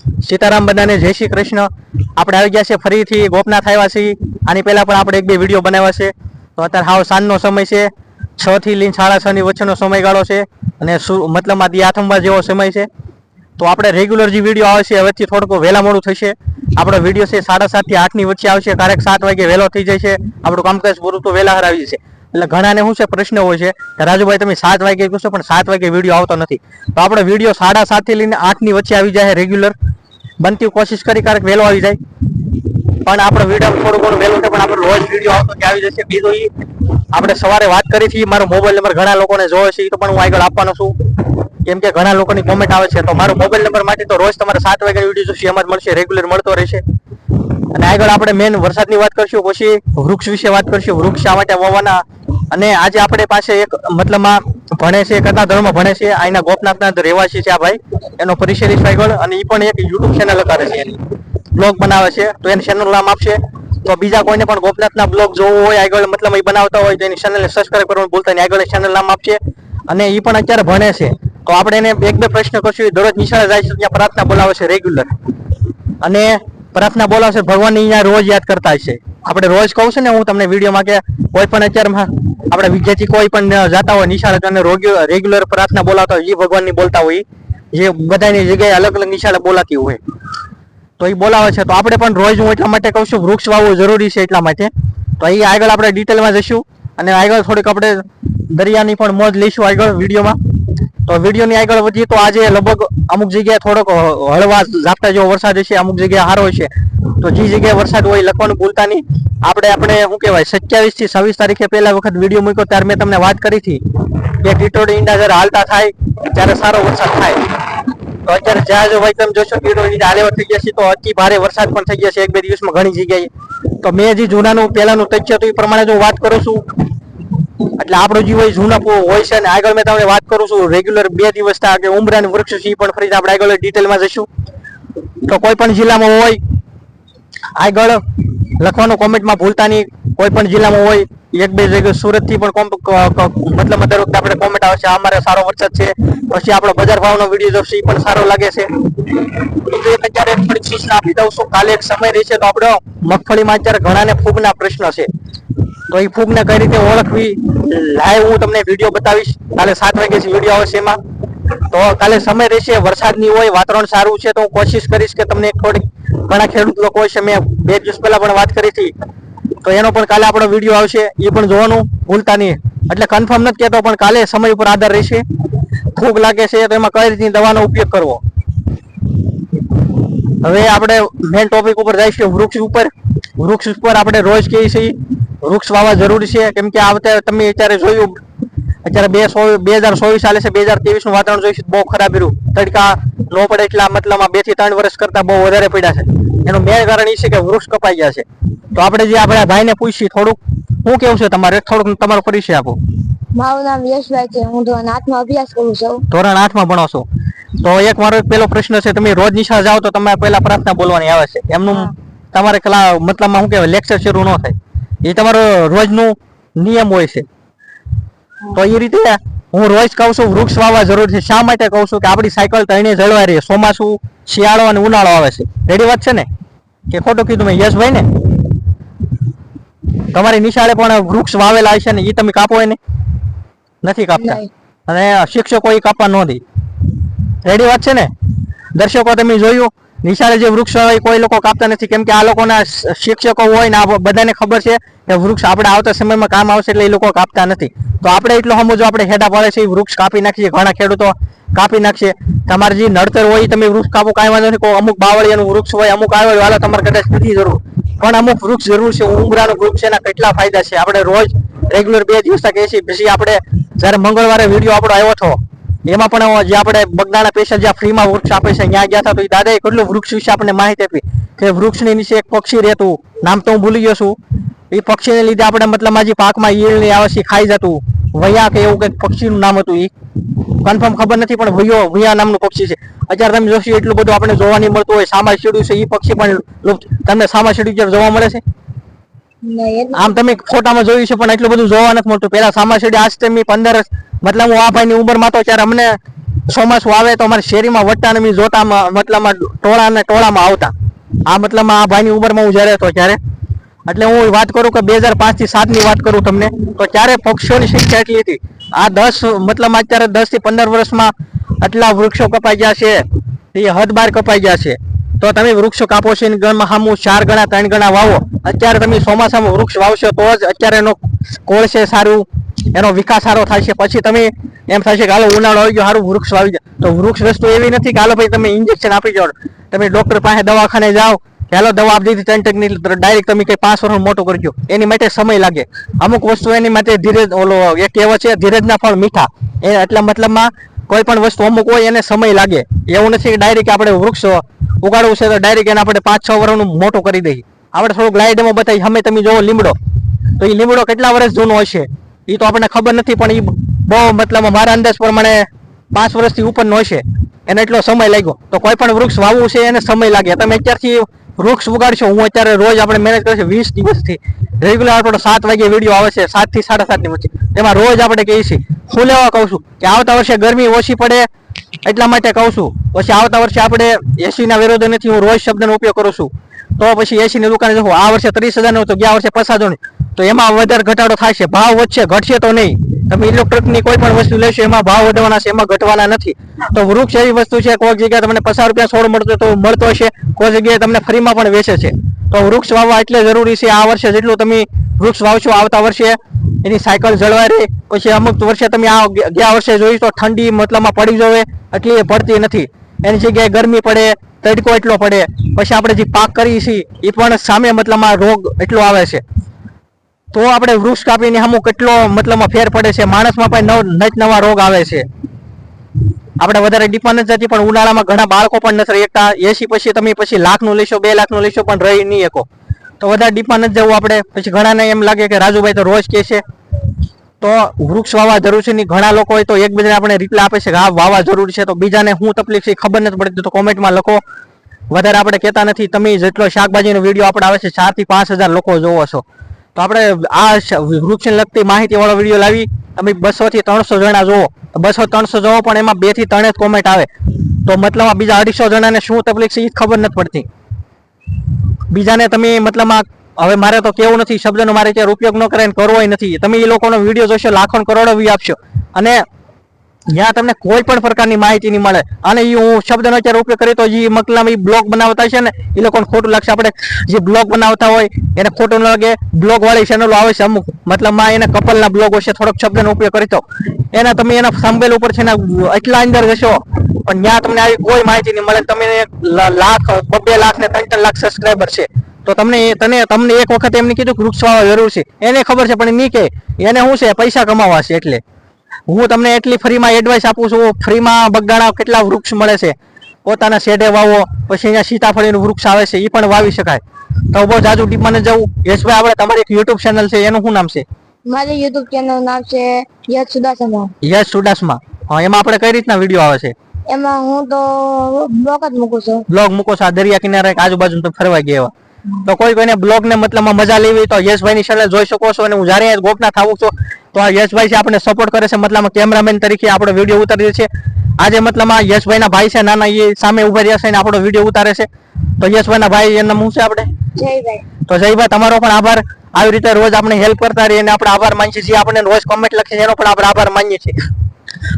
સીતારામ બધાને જય શ્રી કૃષ્ણ. આપણે આવી ગયા છે ફરીથી, ગોપનાથ આવ્યા છીએ. આની પહેલાં પણ આપણે એક બે વીડિયો બનાવ્યા છે. તો અત્યારે હાવ સાંજનો સમય છે. છ થી લઈને સાડા છની વચ્ચેનો સમયગાળો છે અને શું મતલબ આ આથમવા જેવો સમય છે. તો આપણે રેગ્યુલર જે વીડિયો આવે છે હવેથી થોડુંક વહેલા મોડું થશે. આપણો વીડિયો છે સાડા સાતથી આઠની વચ્ચે આવશે. ક્યારેક સાત વાગે વહેલો થઈ છે. આપણું કામકાજ પૂરું તો વહેલા હરાવી છે એટલે ઘણાને શું છે, પ્રશ્ન હોય છે કે રાજુભાઈ તમે સાત વાગે કહેશો, પણ સાત વાગે વીડિયો આવતો નથી. તો આપણે વીડિયો સાડા સાતથી લઈને આઠની વચ્ચે આવી જાય રેગ્યુલર. બનતી કોશિશ કરી ક્યારેક વહેલો આવી જાય. પણ આપણો વીડિયો થોડું ઘણું વહેલો છે, પણ આપણો રોજ વીડિયો આવતો કે આવી જશે, બીજું એ આપણે સવારે વાત કરી છીએ મારો મોબાઈલ નંબર ઘણા લોકોને જોવે છે એ તો પણ હું આગળ આપવાનો છું. કેમ કે ઘણા લોકોની કોમેન્ટ આવે છે, તો મારો મોબાઈલ નંબર માટે તો રોજ તમારે સાત વાગે વીડિયો જોશે, એમાં જ મળશે, રેગ્યુલર મળતો રહેશે. અને આગળ આપણે મેન વરસાદની વાત કરશું, પછી વૃક્ષ વિશે વાત કરશું, વૃક્ષ શા માટે વાવવાના અને આજે આપણે પાસે એક મતલબમાં ભણે છે કથા ધર્મ ભણે છે અહીંના ગોપનાથના રહેવાસી છે આ ભાઈ. એનો પરિચય લઈશ અને એ પણ એક યુટ્યુબ ચેનલ કરે છે એની. બ્લોગ બનાવે છે, તો એની ચેનલ નામ આપશે. તો બીજા કોઈને પણ ગોપનાથના બ્લોગ જોવો હોય, આગળ મતલબ એ બનાવતા હોય, તો એની ચેનલને સબસ્ક્રાઈબ કરવાનું ભૂલતા નહીં. આગળ ચેનલ નામ આપશે અને એ પણ અત્યારે ભણે છે. તો આપણે એને એક બે પ્રશ્ન કરશું. દરરોજ નિશાળે જાય છે, ત્યાં પ્રાર્થના બોલાવે છે રેગ્યુલર અને પ્રાર્થના બોલાવશે ભગવાન અહીંયા રોજ યાદ કરતા હશે. આપણે રોજ કહું છું ને, હું તમને વિડીયોમાં કે કોઈ પણ અત્યારમાં આપણે વિદ્યાર્થી કોઈ પણ જતા હોય, નિશાળે એને રેગ્યુલર પ્રાર્થના બોલાવતા હોય એ ભગવાનની બોલતા હોય, જે બધાની જગ્યાએ અલગ અલગ નિશાળે બોલાતી હોય. તો એ બોલાવે છે. તો આપણે પણ રોજ હું એટલા માટે કહું છું, વૃક્ષ વાવવું જરૂરી છે એટલા માટે. તો એ આગળ આપણે ડિટેલમાં જઈશું અને આગળ થોડીક આપણે દરિયાની પણ મોજ લઈશું આગળ વિડીયોમાં. તો વિડીયોની આગળ વધીએ તો આજે લગભગ અમુક જગ્યાએ થોડોક હળવા ઝાપટા જેવો વરસાદ હશે, અમુક જગ્યાએ સારો હશે. તો જે જગ્યાએ વરસાદ હોય લખવાનું ભૂલતા નહીં. આપણે આપણે શું કહેવાય સત્યાવીસથી છવ્વીસ તારીખે પહેલા વખત વીડિયો મૂક્યો, ત્યારે મેં તમને વાત કરી હતી કે ટીટોડી ઈંડા જ્યારે હાલતા થાય, ત્યારે સારો વરસાદ થાય. તો અત્યારે જ્યાં જો ભાઈ તમે જોશો, ટીટોડી ઈંડા હાલેવા થઈ ગયા છે, તો અતિ ભારે વરસાદ પણ થઈ ગયા છે, એક બે દિવસમાં ઘણી જગ્યાએ. તો મેં જે જૂનાનું, પહેલાનું તથ્ય હતું એ પ્રમાણે જો વાત કરું છું એટલે આપણો જીવ હોય હોય છે અને આગળ મેં તમને વાત કરું છું રેગ્યુલર બે દિવસ કે ઉમરાની વૃક્ષ છે પણ ફરી આપણે આગળ ડિટેલમાં જઈશું. તો કોઈ પણ જિલ્લામાં હોય, આગળ લખવાનું કોમેન્ટમાં ભૂલતા નહીં. કોઈ પણ જિલ્લામાં હોય, એક બે જગ્યાએ સુરતથી પણ મતલબ દર વખતે આપણે કોમેન્ટ આવશે છે, અમારે સારો વરસાદ છે. પછી આપણો બજાર ભાવનો વીડિયો જોશે એ પણ સારો લાગે છે. અત્યારે સૂચના આપી દઉં છું. કાલે એક સમય રહેશે તો આપણો મગફળીમાં અત્યારે ઘણાને ફૂગના પ્રશ્ન છે. તો એ ફૂગને કઈ રીતે ઓળખવી? લાઈવ હું તમને વીડિયો બતાવીશ. કાલે સાત વાગે વીડિયો આવશે એમાં. તો કાલે સમય રહેશે, વરસાદની હોય, વાતાવરણ સારું છે, તો હું કોશિશ કરીશ કે તમને થોડીક ઘણા ખેડૂત લોકો છે, મેં બે દિવસ પહેલા પણ વાત કરી હતી. તો એનો પણ કાલે આપણો વીડિયો આવશે એ પણ જોવાનું, ભૂલતા નહીં. એટલે કન્ફર્મ નથી કહેતો, પણ કાલે સમય ઉપર આધાર રહેશે. ફૂગ લાગે છે, તો એમાં કઈ રીતની દવાનો ઉપયોગ કરવો? હવે આપણે મેન ટોપિક ઉપર જઈશું, વૃક્ષ ઉપર. વૃક્ષ ઉપર આપણે રોજ કહીએ છીએ વૃક્ષ વાવવા જરૂરી છે કેમ કે આ વખતે તમે અત્યારે જોયું અત્યારે બે સો બે હજાર ચોવીસ ચાલે છે બે હજાર ત્રેવીસનું વાતાવરણ જોઈશું બહુ ખરાબ રહ્યું. તડકા ન પડે એટલા મતલબ બેથી ત્રણ વર્ષ કરતા બહુ વધારે પડ્યા છે. એનું મેન કારણ એ છે કે વૃક્ષ કપાઈ ગયા છે. તો આપણે જે આપણા ભાઈને પૂછીએ થોડુંક શું કેવું છે તમારે? થોડુંક તમારો પરિચય આપો. મારું નામ યશભાઈ છે હું ધોરણ આઠમાં અભ્યાસ કરું છું. ધોરણ આઠમાં ભણો છો. તો એક મારો પેલો પ્રશ્ન છે તમે રોજ નિશાળ જાઓ તો તમારે પહેલા પ્રાર્થના બોલવાની આવે છે. એમનું તમારે કલા મતલબમાં શું કહેવાય? લેક્ચર શરૂ ન થાય. એ તમારો રોજનું નિયમ હોય છે. તો એ રીતે હું રોજ કહું છું વૃક્ષ વાવવા જરૂર છે. શા માટે કહું છું કે આપણી સાયકલ ત્રણેય જળવાઈ રહી. ચોમાસું શિયાળો અને ઉનાળો આવે છે. રેડી વાત છે ને? કે ખોટું કીધું મેં યશભાઈ ને? તમારી નિશાળે પણ વૃક્ષ વાવેલા છે ને એ તમે કાપો એને? નથી કાપતા. અને શિક્ષકો એ કાપવા ન દે. રેડી વાત છે ને? દર્શકો તમે જોયું? નિશાળે જે વૃક્ષ હોય કોઈ લોકો કાપતા નથી. કેમ કે આ લોકોના શિક્ષકો હોય ને આ બધાને ખબર છે કે વૃક્ષ આપણે આવતા સમયમાં કામ આવશે એટલે એ લોકો કાપતા નથી. તો આપણે એટલો સમજો આપણે હેડા પડે છે, એ વૃક્ષ કાપી નાખીએ, ઘણા ખેડૂતો કાપી નાખશે. તમારે જે નડતર હોય તમે વૃક્ષ કાપો, કાંઈ વાંધો નહીં અમુક બાવળિયાનું વૃક્ષ હોય, અમુક આવેલું, હાલો તમારે કદાચ નથી જરૂર. પણ અમુક વૃક્ષ જરૂર છે ઉમરાનું વૃક્ષ એના કેટલા ફાયદા છે? આપણે રોજ રેગ્યુલર બે દિવસ કહીએ છીએ. પછી આપણે જ્યારે મંગળવારે વીડિયો આપણો આવ્યો હતો એમાં પણ જે આપણે બગદાણા સ્પેશિયલ જ્યાં ફ્રીમાં વૃક્ષ આપે છે ત્યાં ગયા હતા તો એ દાદાએ કેટલું વૃક્ષ વિશે આપણને માહિતી આપી કે વૃક્ષની નીચે એક પક્ષી રહેતું. નામ તો હું ભૂલી ગયો છું. એ પક્ષીને લીધે આપણે મતલબ જે પાકમાં ઈયળ ને આવે છે ખાઈ જતું. વૈયા કે એવું કંઈક પક્ષીનું નામ હતું એ કન્ફર્મ ખબર નથી પણ વૈયો વૈયા નામનું પક્ષી છે. અત્યારે તમે જોશો એટલું બધું આપણે જોવા નહીં મળતું હોય. સામા શેડ્યું છે એ પક્ષી પણ લુપ્ત. તમને સામા શેડ્યું જોવા મળે છે? આમ તમે ફોટામાં જોયું છે પણ એટલું બધું જોવા નથી મળતું. પેલા સામાશેડી આજ તમે પંદર મતલબ હું આ ભાઈની ઉંમરમાં તો ત્યારે અમને ચોમાસું આવે તો અમારે શેરીમાં વટાણમી જોતામાં મતલબ ટોળા ટોળામાં આવતા. આ મતલબ આ ભાઈની ઉંમરમાં હું જ્યારે હતો ત્યારે. એટલે હું વાત કરું કે બે હજાર પાંચથી વાત કરું તમને, તો ત્યારે પક્ષીઓની સંખ્યા એટલી હતી? આ દસ, મતલબ અત્યારે દસથી પંદર વર્ષમાં આટલા વૃક્ષો કપાઈ ગયા છે, એ હદ બાર કપાઈ ગયા છે. તો તમે વૃક્ષો કાપો છો ગણમાં સામું ચાર ગણા, ત્રણ ગણા વાવો. અત્યારે તમે ચોમાસામાં વૃક્ષ વાવશો તો જ અત્યારે એનો કોળ છે સારું. એનો વિકાસ સારો થાય છે. પછી તમે એમ થાય છે કે હાલો ઉનાળો આવી ગયો સારું વૃક્ષ વાવી જાય તો વૃક્ષ વસ્તુ એવી નથી કે હાલો ભાઈ તમે ઇન્જેક્શન આપી જાઓ. તમે ડોક્ટર પાસે દવાખાને જાઓ હાલો દવા આપી દીધી ત્રણ ટકની ડાયરેક્ટ તમે કઈ પાંચ વર્ષ મોટું કરજો એની માટે સમય લાગે. અમુક વસ્તુ એની માટે ધીરજ ઓલો એક કહેવો છે, ધીરજના ફળ મીઠા. એ એટલા મતલબમાં કોઈ પણ વસ્તુ અમુક હોય એને સમય લાગે. એવું નથી કે ડાયરેક્ટ આપણે વૃક્ષ ઉગાડવું છે તો ડાયરેક્ટ એને આપણે પાંચ છ વર્ષનું મોટું કરી દઈએ. આપણે થોડુંક લાઇટમાં બતાવી અમે તમે જોવો લીમડો. તો એ લીમડો કેટલા વર્ષ જૂનો હશે? એ તો આપણને ખબર નથી, પણ એ બહુ મતલબ મારા અંદાજ પ્રમાણે પાંચ વર્ષથી ઉપરનો હશે એને એટલો સમય લાગ્યો. તો કોઈ પણ વૃક્ષ વાવવું છે, એને સમય લાગે. તમે અત્યારથી વૃક્ષ ઉગાડશો, હું અત્યારે રોજ આપણે મહેનત કરીશું વીસ દિવસથી. રેગ્યુલર આપણો સાત વાગે વીડિયો આવે છે, સાતથી સાડા સાતની વચ્ચે. તેમાં રોજ આપણે કહીએ છીએ. હું લેવા કહું છું કે આવતા વર્ષે ગરમી ઓછી પડે એટલા માટે કહું છું. પછી આવતા વર્ષે આપણે એસીના વિરોધ નથી, હું રોજ શબ્દનો ઉપયોગ કરું છું. તો પછી એસીની દુકાને જવું. આ વર્ષે ત્રીસ હજાર નહોતું તો ગયા વર્ષે પચાસ હજાર તો એમાં વધારે ઘટાડો થશે ભાવ વધશે, ઘટશે તો નહીં. તમે ઇલેક્ટ્રિકની કોઈ પણ વસ્તુ લેશો, એમાં ભાવ વધવાના છે, એમાં ઘટવાના નથી. તો વૃક્ષ એવી વસ્તુ છે, કોઈક જગ્યાએ તમને પચાસ રૂપિયા છોડ મળતો તો મળતો હશે, કોઈ જગ્યાએ તમને ફ્રીમાં પણ વેચે છે. તો વૃક્ષ વાવવા એટલે જરૂરી છે, આ વર્ષે જેટલું તમે વૃક્ષ વાવશો આવતા વર્ષે, એની સાયકલ જળવાઈ રહે. પછી અમુક વર્ષે તમે આ ગયા વર્ષે જોઈશ તો ઠંડી મતલબમાં પડી જવે એટલી એ પડતી નથી. એની જગ્યાએ ગરમી પડે, તડકો એટલો પડે. પછી આપણે જે પાક કરીએ છીએ એ પણ સામે મતલબમાં રોગ એટલો આવે છે. તો આપણે વૃક્ષ કાપીને અમુક કેટલો મતલબમાં ફેર પડે છે? માણસમાં પણ નવ નચ નવા રોગ આવે છે. આપણે વધારે ડિપેન્ડ નથી પણ ઉનાળામાં ઘણા બાળકો પણ નથી એકતા એસી પછી તમે પછી લાખનું લેશો, બે લાખનું લેશો, પણ રહી નહીં શકો. તો વધારે ડિપેન્ડ નથી જવું આપણે. પછી ઘણાને એમ લાગે કે રાજુભાઈ તો રોજ કહે છે. તો વૃક્ષ વાવવા જરૂર છે નહીં ઘણા લોકો હોય તો એકબીજાને આપણે રિપ્લાય આપે છે કે હા વાવવા જરૂરી છે. તો બીજાને શું તકલીફ છે ખબર નથી પડતી. તો કોમેન્ટમાં લખો. વધારે આપણે કહેતા નથી. તમે જેટલો શાકભાજીનો વીડિયો આપણે આવે છે, ચારથી પાંચ હજાર લોકો જોવો છો. તો આપણે આ વૃક્ષને લગતી માહિતીવાળો વીડિયો લાવી. તમે બસોથી ત્રણસો જણા જુઓ. બસો ત્રણસો જુઓ, પણ એમાં બેથી ત્રણે કોમેન્ટ આવે. તો મતલબ બીજા અઢીસો જણાને શું તકલીફ છે એ ખબર નથી પડતી. બીજાને તમે મતલબમાં હવે મારે તો કેવું નથી, શબ્દનો મારે ત્યારે ઉપયોગ ન કરે કરવો નથી. તમે એ લોકોનો વીડિયો જોશો, લાખો કરોડો વ્યૂ આપશો. અને જ્યાં તમને કોઈ પણ પ્રકારની માહિતી નહીં મળે. અને એ હું શબ્દનો અત્યારે ઉપયોગ કરી તો જે મતલબ એ બ્લોગ બનાવતા છે ને એ લોકોને ખોટું લાગશે. આપણે જે બ્લોગ બનાવતા હોય, એને ખોટું લાગે. બ્લોગવાળી ચેનલો આવે છે અમુક. મતલબમાં એને કપલના બ્લોગ હશે થોડોક શબ્દનો ઉપયોગ કરી તો. એના તમે એના સંભેલ ઉપર છે ને, એટલા અંદર જશો. પણ ત્યાં તમને આવી કોઈ માહિતી નહીં મળે, તમે લાખ બબે લાખ ને ત્રણ ત્રણ લાખ સબસ્ક્રાઈબર છે. તો તમને એ- તને, તમને એક વખત એમને કીધું કે વૃક્ષ વાવવા જરૂર છે. એને ખબર છે, પણ નહીં કે એને શું છે? પૈસા કમાવા છે, એટલે. હું તમને એટલી ફ્રીમાં એડવાઇસ આપું છું ફ્રીમાં બગાડા કેટલા વૃક્ષ મળે છે પોતાના શેડે વાવો પછી અહીંયા સીતાફળીનું વૃક્ષ આવે છે એ પણ વાવી શકાય. તો બહુ જાજુ ડીપમાં જવું. યશભાઈ આપણે તમારી એક યુટ્યુબ ચેનલ છે એનું શું નામ છે? મારી યુટ્યુબ ચેનલ નામ છે યશ સુદાસમા. યશ સુદાસમા. એમાં આપણે કઈ રીતના વીડિયો આવે છે? એમાં હું તો બ્લોગ જ મૂકું છું. બ્લોગ મૂકો છો આ દરિયા કિનારે આજુબાજુ તો ફરવા ગયા એવા તો કોઈ કોઈને બ્લોગ ને મતલબ મજા લેવી તો યશભાઈ ની ચેનલ જોઈ શકો છો અને હું જ્યારે ગોપના થાવું છું તો આ યશભાઈ છે આપણને સપોર્ટ કરે છે. મતલબમાં કેમેરામેન તરીકે આપણો વીડિયો ઉતારીએ છીએ. આજે મતલબમાં યશભાઈના ભાઈ છે નાના એ સામે ઊભા રહ્યા છે અને આપણો વીડિયો ઉતારે છે. તો યશભાઈના ભાઈ એના શું છે આપણે? તો જયભાઈ તમારો પણ આભાર. આવી રીતે રોજ આપણે હેલ્પ કરતા રહીએ અને આપણે આભાર માનીએ છીએ. આપણે રોજ કોમેન્ટ લખે છે એનો પણ આપણે આભાર માનીએ છીએ.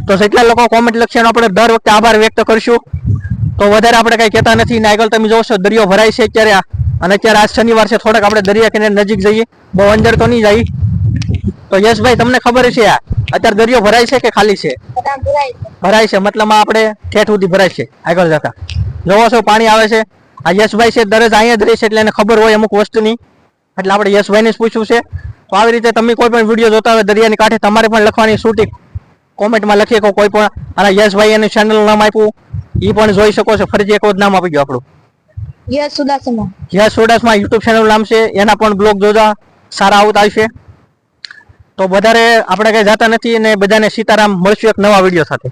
તો જેટલા લોકો કોમેન્ટ લખશે એનો આપણે દર વખતે આભાર વ્યક્ત કરશું. તો વધારે આપણે કઈ કહેતા નથી. ને આગળ તમે જોશો દરિયો ભરાય છે અત્યારે અને અત્યારે આજ શનિવાર છે થોડાક આપણે દરિયા કિનારે નજીક જઈએ. બહુ અંદર તો નહીં જઈએ તો યશભાઈ તમને ખબર છે આ? અત્યારે દરિયો ભરાય છે કે ખાલી છે? ભરાય છે. મતલબ આપણે ઠેઠ સુધી ભરાય છે. આગળ જતા. જોવો છો પાણી આવે છે. આ યશભાઈ છે દરરોજ અહીંયા જ રહે છે એટલે એને ખબર હોય અમુક વસ્તુની. એટલે આપણે યશભાઈને જ પૂછવું છે. તો આવી રીતે તમે કોઈ પણ વીડિયો જોતા હોય દરિયાની કાંઠે તમારે પણ લખવાની શૂટિંગ કોમેન્ટમાં લખી શકો કોઈ પણ. અને યશભાઈ એનું ચેનલ નામ આપ્યું. એ પણ જોઈ શકો છો. ફરીથી એક નામ આપી ગયું આપણું. યશ સુદાસમા. યશ સોડાસમાં યુટ્યુબ ચેનલ નામ છે. એના પણ બ્લોગ જોતા. સારા આવતા આવશે તો વધારે આપણે કઈ જાતા નથી અને બધાને સીતારામ મળશું એક નવા વીડિયો સાથે.